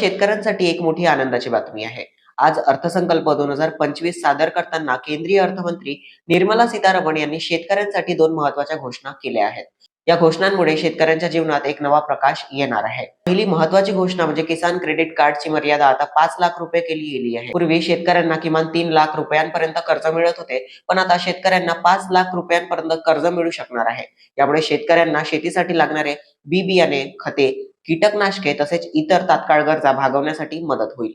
शेतकऱ्यांसाठी एक मोठी आनंदाची बातमी आहे. आज अर्थसंकल्प दोन हजार पंचवीस सादर करताना केंद्रीय अर्थमंत्री निर्मला सीतारामन यांनी शेतकऱ्यांसाठी दोन महत्त्वाच्या घोषणा केल्या आहेत. या घोषणांमुळे शेतकऱ्यांच्या जीवनात एक नवा प्रकाश येणार आहे. पहिली महत्वाची घोषणा म्हणजे किसान क्रेडिट कार्डची मर्यादा आता पाच लाख रुपये केली गेली आहे. पूर्वी शेतकऱ्यांना किमान तीन लाख रुपयांपर्यंत कर्ज मिळत होते पण आता शेतकऱ्यांना पाच लाख रुपयांपर्यंत कर्ज मिळू शकणार आहे. यामुळे शेतकऱ्यांना शेतीसाठी लागणारे बी बियाणे खते कीटकनाशके तसेच इतर तात्काळ गरजा भागवण्यासाठी मदत होईल.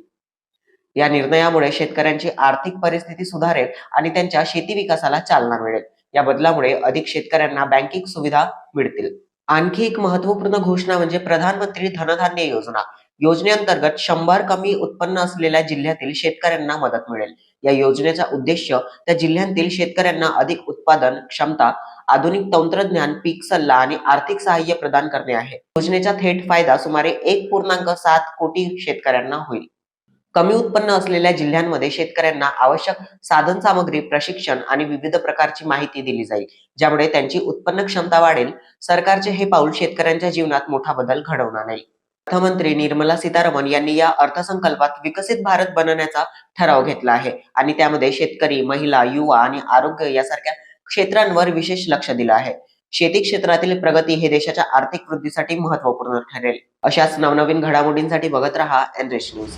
या निर्णयामुळे शेतकऱ्यांची आर्थिक परिस्थिती सुधारेल आणि त्यांच्या शेती विकासाला चालना मिळेल. या बदलामुळे अधिक शेतकऱ्यांना बँकिंग सुविधा मिळतील. आणखी एक महत्त्वपूर्ण घोषणा म्हणजे प्रधानमंत्री धनधान्य योजना. योजनेअंतर्गत शंभर कमी उत्पन्न असलेल्या जिल्ह्यातील शेतकऱ्यांना मदत मिळेल. या योजनेचा उद्देश त्या जिल्ह्यांतील शेतकऱ्यांना अधिक उत्पादन क्षमता आधुनिक तंत्रज्ञान पीक सल्ला आणि आर्थिक सहाय्य प्रदान करणे आहे. योजनेचा थेट फायदा सुमारे एक पूर्णांक सात कोटी शेतकऱ्यांना होईल. कमी उत्पन्न असलेल्या जिल्ह्यांमध्ये शेतकऱ्यांना आवश्यक साधन सामग्री प्रशिक्षण आणि विविध प्रकारची माहिती दिली जाईल ज्यामुळे त्यांची उत्पन्न क्षमता वाढेल. सरकारचे हे पाऊल शेतकऱ्यांच्या जीवनात मोठा बदल घडवणार आहे. अर्थमंत्री निर्मला सीतारामन यांनी या अर्थसंकल्पात विकसित भारत बनवण्याचा ठराव घेतला आहे आणि त्यामध्ये शेतकरी महिला युवा आणि आरोग्य यासारख्या क्षेत्रांवर विशेष लक्ष दिलं आहे. शेती क्षेत्रातील प्रगती हे देशाच्या आर्थिक वृद्धीसाठी महत्त्वपूर्ण ठरेल. अशाच नवनवीन घडामोडींसाठी बघत रहा एनरेश न्यूज